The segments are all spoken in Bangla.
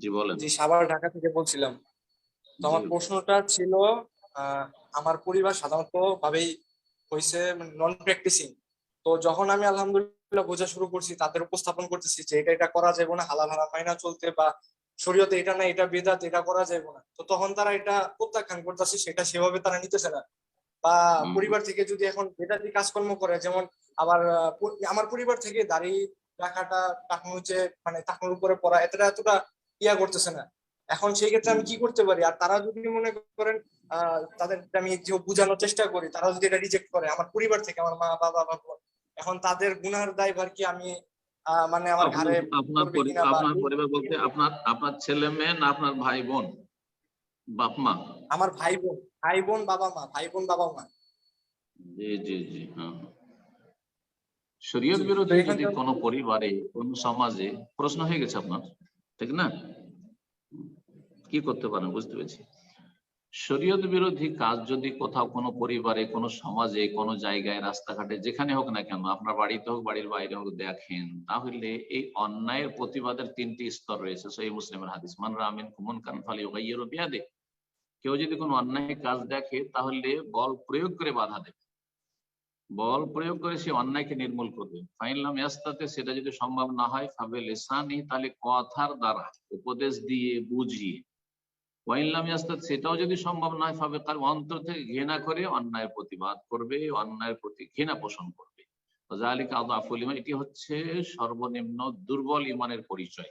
জি বলেন। জি সাভার ঢাকা থেকে বলছিলাম। তো আমার প্রশ্নটা ছিল আমার পরিবার সাধারণত ভাবেই হয়েছে নন প্র্যাকটিসিং তো যখন আমি আলহামদুলিল্লাহ বোঝা শুরু করছি তাদের উপস্থাপন করতেছি যে এটা এটা করা যাবে না হালাল হারাম মাইনা চলতে বা শরীয়তে এটা না এটা বেদাত এটা করা যাবে না। তো তখন তারা এটা প্রত্যাখ্যান করতেছে সেটা সেভাবে তারা নিতেছে না। বা পরিবার থেকে যদি এখন বেদাতি কাজকর্ম করে যেমন আবার আমার পরিবার থেকে দাড়ি রাখাটা টাকনুর হচ্ছে মানে টাকনুর উপরে পড়া এতটা এতটা ইয়া করতেছে না। এখন সেই ক্ষেত্রে আমি কি করতে পারি? আর তারা যদি মনে করেন তাদের আমি যে বোঝানোর চেষ্টা করি তারা যদি এটা রিজেক্ট করে আমার পরিবার থেকে আমার মা বাবা বা এখন তাদের গুনার দায়ভার কি আমি মানে আমার ঘরে আপনার পরিবার বলতে আপনার আপনার ছেলে মেয়ে না আপনার ভাই বোন বাপ মা? আমার ভাই বোন ভাই বোন বাবা মা ভাই বোন বাবা মা। জি জি জি হ্যাঁ। শরীয়ত বিরোধী যদি কোনো পরিবারে কোন সমাজে প্রশ্ন হয়ে গেছে আপনার ঠিক না? কি করতে পারেন বুঝতে পেরেছি। শরীয়ত বিরোধী কাজ যদি কোথাও কোনো পরিবারে, কোনো সমাজে, কোনো জায়গায়, রাস্তাঘাটে, যেখানে হোক না কেন, আপনার বাড়িতে হোক, বাড়ির বাইরে হোক দেখেন, তাহলে এই অন্যায়ের প্রতিবাদের তিনটি স্তর রয়েছে সেই মুসলিমের হাদিস। মান রামিন কুমন কান ফালি ওগাইয়ের বিয়াদে। কেউ যদি কোনো অন্যায় কাজ দেখে, তাহলে বল প্রয়োগ করে বাধা দেবে। বল প্রয়োগ করে সে অন্যায়কে নির্মূল করবে। ফাইনলাম ইয়াস্তাতে, সেটা যদি সম্ভব না হয়, ফাবে লেসানি, তাহলে কথার দ্বারা, উপদেশ দিয়ে বুঝিয়ে ওয়াইনলাম ইয়াস্তাত সেটাও যদি সম্ভব না হয় ফাবে তার অন্তর থেকে ঘৃণা করে অন্যায়ের প্রতিবাদ করবে, অন্যায়ের প্রতি ঘৃণা পোষণ করবে। এটি হচ্ছে সর্বনিম্ন দুর্বল ইমানের পরিচয়।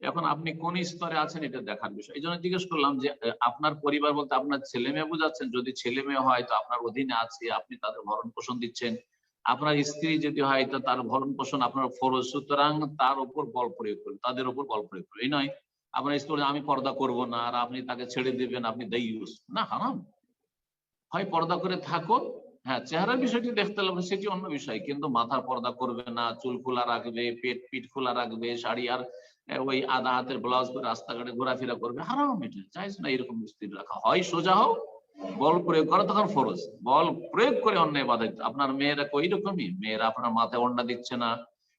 এখন আপনি কোন স্তরে আছেন এটা দেখার বিষয়। এই জন্য জিজ্ঞেস করলাম যে আপনার পরিবার বলতে আপনার ছেলে মেয়ে বুঝাচ্ছেন? যদি ছেলে মেয়ে হয়, তো আপনার অধীনে আছে, আপনি তাদের ভরণ পোষণ দিচ্ছেন। আপনার স্ত্রী যদি হয়, তো তার ভরণ পোষণ আপনার ফরজ। সুতরাং তার উপর বল প্রয়োগ করুন তাদের উপর বল প্রয়োগ করুন এই নয় আপনার স্ত্রী আমি পর্দা করব না আর আপনি তাকে ছেড়ে দিবেন, আপনি দেইউস না, হারাম। হয় পর্দা করে থাকো হ্যাঁ চেহারার বিষয়টি দেখতে লাগবে সেটি অন্য বিষয়। কিন্তু মাথার পর্দা করবে না, চুল খোলা রাখবে, পেট, পিঠ খোলা রাখবে, শাড়ি আর ওই আধা হাতের ব্লাউজ করে রাস্তাঘাটে ঘোরাফেরা করবে, হারাম এটা। চাইছ না এরকম স্ত্রী রাখা। হয় সোজা হোক বল প্রয়োগ করা, তখন ফরজ। বল প্রয়োগ করে অন্যায় বাধা আপনার মেয়েরা ওই রকমই? মেয়েরা আপনার মাথায় অন্ডা দিচ্ছে না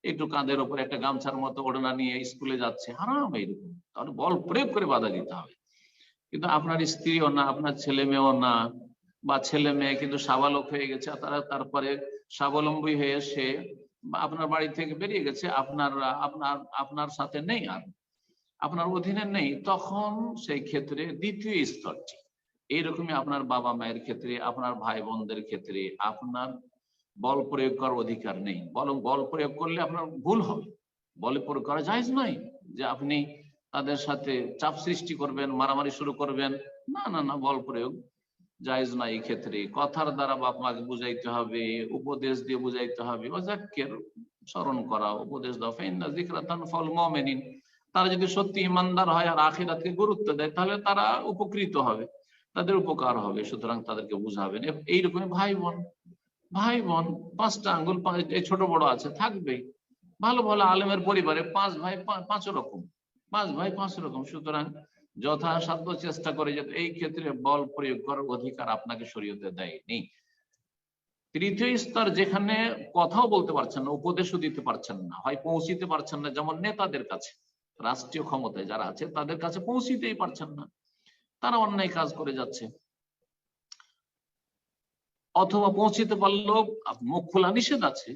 একটু কাঁধের উপর একটা গামছার মতো ওড়না নিয়ে স্কুলে যাচ্ছে। হারাম এইরকম। তাহলে বল প্রয়োগ করে বাধা দিতে হবে। কিন্তু আপনার স্ত্রীও না, আপনার ছেলে মেয়েও না, বা ছেলে মেয়ে কিন্তু সাবালক হয়ে গেছে তারা তারপরে স্বাবলম্বী হয়ে সে আপনার বাড়ি থেকে বেরিয়ে গেছে, আপনার আপনার আপনার সাথে নেই আর, আপনার অধীনে নেই, তখন সেই ক্ষেত্রে দ্বিতীয় স্তরটি। এইরকমই আপনার বাবা মায়ের ক্ষেত্রে, আপনার ভাই বোনদের ক্ষেত্রে, আপনার বল প্রয়োগ করার অধিকার নেই। বরং বল প্রয়োগ করলে আপনার ভুল হবে। বল প্রয়োগ করা যায় নয় যে আপনি তাদের সাথে চাপ সৃষ্টি করবেন, মারামারি শুরু করবেন। না না না, বল প্রয়োগ জায়েজ না এই ক্ষেত্রে। কথার দ্বারা বাপ মাকে বুঝাইতে হবে, উপদেশ দিয়ে বুঝাইতে হবে। ওজাক্কের স্মরণ করা, উপদেশ দাও। ফাইন্না যিকরাতান ফল মুমিনিন। তারা যদি সত্যি ইমানদার হয় আর আখিরাতকে গুরুত্ব দেয়, তাহলে তারা উপকৃত হবে, তাদের উপকার হবে, সুতরাং তাদেরকে বুঝাবেন। এ- এইরকমই ভাই বোন ভাই বোন, পাঁচটা আঙ্গুল এই ছোট বড় আছে, থাকবেই। ভালো ভালো আলেমের পরিবারে পাঁচ ভাই পাঁচ রকম। পাঁচ ভাই পাঁচ রকম। সুতরাং যথাসাধ্য চেষ্টা করে যাতে এই ক্ষেত্রে বল প্রয়োগ করার অধিকার আপনাকে শরীয়তে দেয়নি। তৃতীয় স্তর যেখানে কথাও বলতে পারছেন না, উপদেশও দিতে পারছেন না, হয় পৌঁছিতে পারছেন না, যেমন নেতাদের কাছে। রাষ্ট্রীয় ক্ষমতায় যারা আছে, তাদের কাছে পৌঁছিতেই পারছেন না। তারা অন্যায় কাজ করে যাচ্ছে। অথবা পৌঁছিতে পারলেও মুখ খোলা নিষেধ আছে।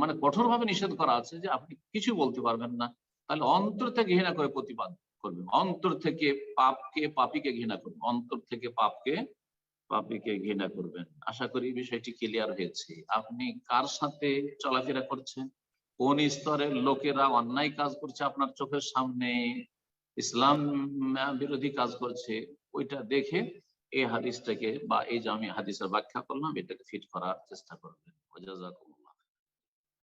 মানে কঠোর ভাবে নিষেধ করা আছে যে আপনি কিছু বলতে পারবেন না। তাহলে অন্তর থেকে ঘৃণা করে প্রতিবাদ করবেন অন্তর থেকে পাপকে, পাপীকে ঘৃণা করবেন অন্তর থেকে পাপকে, পাপীকে ঘৃণা করবেন। আশা করি বিষয়টি ক্লিয়ার হয়েছে। আপনি কার সাথে চলাফেরা করছেন? কোন স্তরের লোকেরা অন্যায় কাজ করছে আপনার চোখের সামনে? ইসলাম বিরোধী কাজ করছে? ওইটা দেখে এই হাদিসটাকে বা এই যে আমি হাদিসের ব্যাখ্যা করলাম এটাকে ফিট করার চেষ্টা করবেন।